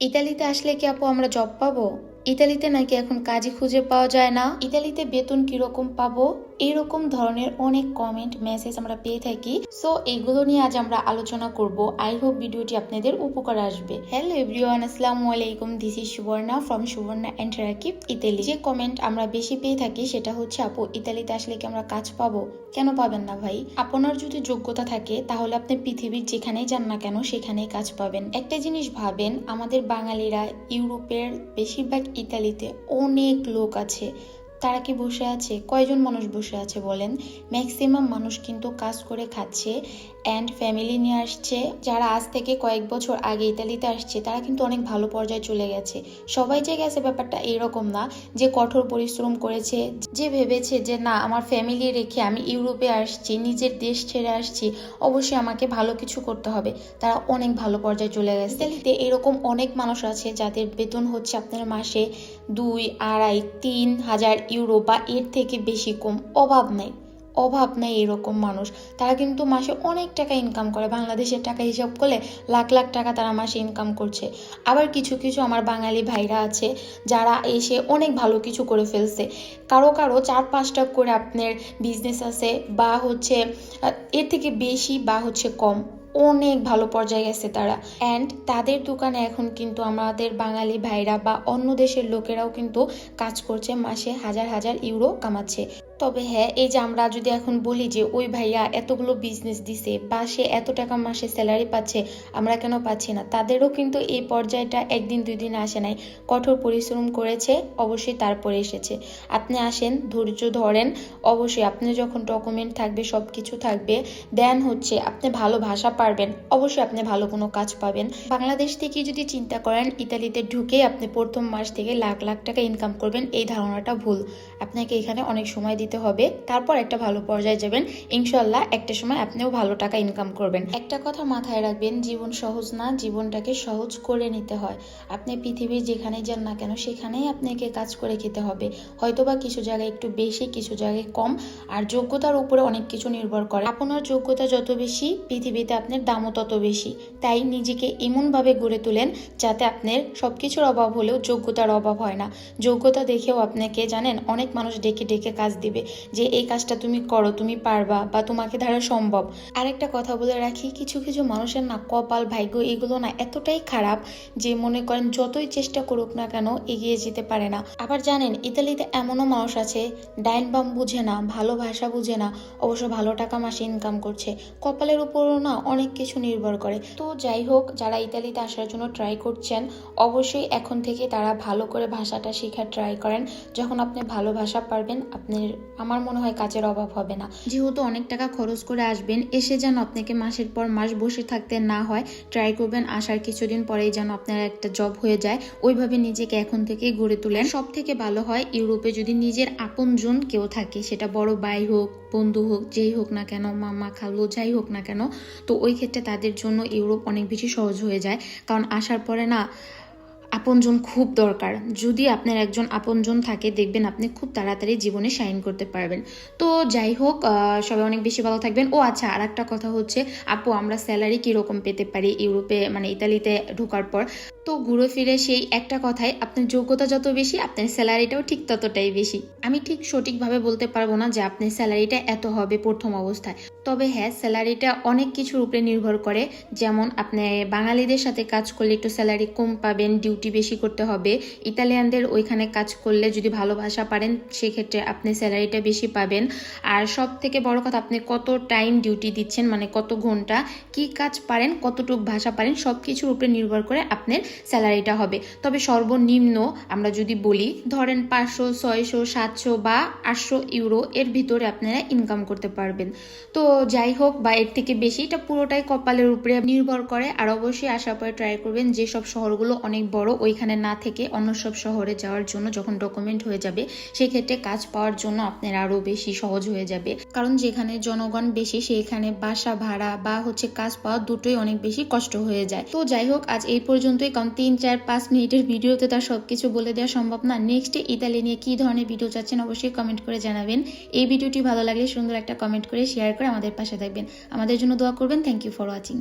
ইতালিতে আসলে কি আপু আমরা জব পাবো? ইতালিতে নাকি এখন কাজই খুঁজে পাওয়া যায় না? ইতালিতে বেতন কীরকম পাবো? এরকম ধরনের অনেক কমেন্ট মেসেজ আমরা পেয়ে থাকি। সো এগুলো নিয়ে আজ আমরা আলোচনা করব। আই হোপ ভিডিওটি আপনাদের উপকার আসবে। হ্যালো এভরিওয়ান আসসালামু আলাইকুম। This is Subarna from Subarna interactive Italy যে কমেন্ট আমরা বেশি পেয়ে থাকি, সেটা হচ্ছে, আপু, ইতালিতে আসলে কি আমরা কাজ পাবো? কেন পাবেন না ভাই? আপনার যদি যোগ্যতা থাকে, তাহলে আপনি পৃথিবীর যেখানেই যান না কেন, সেখানেই কাজ পাবেন। একটা জিনিস ভাবেন, আমাদের বাঙালিরা, ইউরোপের বেশিরভাগ ইতালিতে অনেক লোক আছে। তারা কি বসে আছে? কয়জন মানুষ বসে আছে বলেন? ম্যাক্সিমাম মানুষ কিন্তু কাজ করে খাচ্ছে অ্যান্ড ফ্যামিলি নিয়ে আসছে। যারা আজ থেকে কয়েক বছর আগে ইতালিতে আসছে, তারা কিন্তু অনেক ভালো পর্যায়ে চলে গেছে। সবাই যে গেছে ব্যাপারটা এরকম না যে কঠোর পরিশ্রম করেছে, যে ভেবেছে যে, না, আমার ফ্যামিলি রেখে আমি ইউরোপে আসছি, নিজের দেশ ছেড়ে আসছি, অবশ্যই আমাকে ভালো কিছু করতে হবে। তারা অনেক ভালো পর্যায়ে চলে গেছে। ইতালিতে এরকম অনেক মানুষ আছে যাদের বেতন হচ্ছে আপনার মাসে দুই, আড়াই, তিন হাজার ইউরো বা এর থেকে বেশি কম অভাব নেই। অভাব নেই এরকম মানুষ। তারা কিন্তু মাসে অনেক টাকা ইনকাম করে। বাংলাদেশের টাকা হিসাব করলে লাখ লাখ টাকা তারা মাসে ইনকাম করছে। আবার কিছু কিছু আমার বাঙালি ভাইরা আছে যারা এসে অনেক ভালো কিছু করে ফেলছে। কারও কারও চার, পাঁচটা করে আপনার বিজনেস আছে বা হচ্ছে এর থেকে বেশি বা হচ্ছে কম। অনেক ভালো পর্যায়ে গেছে তারা। অ্যান্ড তাদের দোকানে এখন কিন্তু আমাদের বাঙালি ভাইরা বা অন্য দেশের লোকেরাও কিন্তু কাজ করছে, মাসে হাজার হাজার ইউরো কামাচ্ছে। তবে হ্যাঁ এই যে আমরা যদি এখন বলি যে, ওই ভাইয়া এতগুলো বিজনেস দিছে বা সে এত টাকা মাসে স্যালারি পাচ্ছে, আমরা কেন পাচ্ছি না? তাদেরও কিন্তু এই পর্যায়টা একদিন, দুই দিন আসে নাই। কঠোর পরিশ্রম করেছে, অবশ্যই তারপরে এসেছে। আপনি আসেন, ধৈর্য ধরেন, অবশ্যই আপনি যখন ডকুমেন্ট থাকবে সব কিছু থাকবে দেন হচ্ছে আপনি ভালো ভাষা পারবেন, অবশ্যই আপনি ভালো কোনো কাজ পাবেন। বাংলাদেশ থেকে যদি চিন্তা করেন, ইতালিতে ঢুকে আপনি প্রথম মাস থেকে লাখ লাখ টাকা ইনকাম করবেন, এই ধারণাটা ভুল। আপনাকে এখানে অনেক সময় হবে। তারপর একটা ভালো পর্যায়ে যাবেন। ইনশাল্লাহ একটা সময় আপনিও ভালো টাকা ইনকাম করবেন। একটা কথা মাথায় রাখবেন, জীবন সহজ না, জীবনটাকে সহজ করে নিতে হয়। আপনি পৃথিবীর যেখানে যান না কেন, সেখানেই আপনাকে কাজ করে খেতে হবে। হয়তোবা কিছু জায়গায় একটু বেশি, কিছু জায়গায় কম। আর যোগ্যতার উপরে অনেক কিছু নির্ভর করে। আপনার যোগ্যতা যত বেশি, পৃথিবীতে আপনার দামও তত বেশি। তাই নিজেকে এমনভাবে গড়ে তোলেন যাতে আপনার সব কিছুর অভাব হলেও যোগ্যতার অভাব হয় না। যোগ্যতা দেখেও আপনাকে, জানেন, অনেক মানুষ ডেকে ডেকে কাজ দিবে। যে, এই কাজটা তুমি করো, তুমি পারবা বা তোমাকে দ্বারা সম্ভব। আরেকটা কথা বলে রাখি, কিছু কিছু মানুষের না কপাল, ভাগ্য এগুলো না এতটাই খারাপ যে, মনে করেন যতই চেষ্টা করুক না কেন এগিয়ে যেতে পারে না। আবার জানেন, ইতালিতে এমনও মানুষ আছে, ডাইন বাম বুঝে না, ভালো ভাষা বুঝে না, অবশ্য ভালো টাকা মাসে ইনকাম করছে। কপালের উপরও না অনেক কিছু নির্ভর করে। তো যাই হোক, যারা ইতালিতে আসার জন্য ট্রাই করছেন, অবশ্যই এখন থেকে তারা ভালো করে ভাষাটা শেখার ট্রাই করেন। যখন আপনি ভালো ভাষা পারবেন আপনার আমার মনে হয় কাজের অভাব হবে না। যেহেতু অনেক টাকা খরচ করে আসবেন, এসে যেন আপনাকে মাসের পর মাস বসে থাকতে না হয় ট্রাই করবেন, আসার কিছুদিন পরেই যেন আপনার একটা জব হয়ে যায়। ওইভাবে নিজেকে এখন থেকে গড়ে তোলেন। সব থেকে ভালো হয়, ইউরোপে যদি নিজের আপনজন কেউ থাকে, সেটা বড় ভাই হোক, বন্ধু হোক, যেই হোক না কেন, মামা, খালু, যাই হোক না কেন, তো ওই ক্ষেত্রে তাদের জন্য ইউরোপ অনেক বেশি সহজ হয়ে যায়। কারণ আসার পরে না আপনজন খুব দরকার। যদি আপনার একজন আপনজন থাকে, দেখবেন আপনি খুব তাড়াতাড়ি জীবনে শাইন করতে পারবেন। তো যাই হোক সবাই অনেক বেশি ভালো থাকবেন। ও আচ্ছা আর একটা কথা হচ্ছে, আপু, আমরা স্যালারি কীরকম পেতে পারি ইউরোপে মানে ইতালিতে ঢোকার পর? তো ঘুরে ফিরে সেই একটা কথাই আপনার যোগ্যতা যত বেশি, আপনার স্যালারিটাও ঠিক ততটাই বেশি। আমি ঠিক সঠিকভাবে বলতে পারব না যে আপনার স্যালারিটা এত হবে প্রথম অবস্থায়। তবে হ্যাঁ স্যালারিটা অনেক কিছুর উপরে নির্ভর করে। যেমন আপনি বাঙালিদের সাথে কাজ করলে একটু স্যালারি কম পাবেন ডিউটি বেশি করতে হবে। ইতালিয়ানদের ওইখানে কাজ করলে যদি ভালো ভাষা পারেন, সেক্ষেত্রে আপনি স্যালারিটা বেশি পাবেন। আর সব থেকে বড় কথা, আপনি কত টাইম ডিউটি দিচ্ছেন মানে কত ঘণ্টা, কি কাজ পারেন, কতটুকু ভাষা পারেন সব কিছুর উপরে নির্ভর করে আপনার স্যালারিটা হবে। তবে সর্বনিম্ন আমরা যদি বলি, ধরেন পাঁচশো, ছয়শো, সাতশো বা আটশো ইউরো এর ভিতরে আপনারা ইনকাম করতে পারবেন। তো যাই হোক, বা এর থেকে বেশি, এটা পুরোটাই কপালের উপরে নির্ভর করে। আর অবশ্যই আসার পরে ট্রাই করবেন যেসব শহরগুলো অনেক বড় ওইখানে না থেকে অন্য সব শহরে যাওয়ার জন্য যখন ডকুমেন্ট হয়ে যাবে, সেক্ষেত্রে কাজ পাওয়ার জন্য আপনার আরও বেশি সহজ হয়ে যাবে। কারণ যেখানে জনগণ বেশি সেইখানে বাসা ভাড়া বা হচ্ছে কাজ পাওয়া দুটোই অনেক বেশি কষ্ট হয়ে যায়। তো যাই হোক, আজ এই পর্যন্তই। কারণ তিন, চার, পাঁচ মিনিটের ভিডিওতে তার সবকিছু বলে দেওয়া সম্ভব না। নেক্সটে ইতালি নিয়ে কি ধরনের ভিডিও চাচ্ছেন অবশ্যই কমেন্ট করে জানাবেন। এই ভিডিওটি ভালো লাগলে সুন্দর একটা কমেন্ট করে শেয়ার করে আমাদের পাশে থাকবেন। আমাদের জন্য দোয়া করবেন। Thank you for watching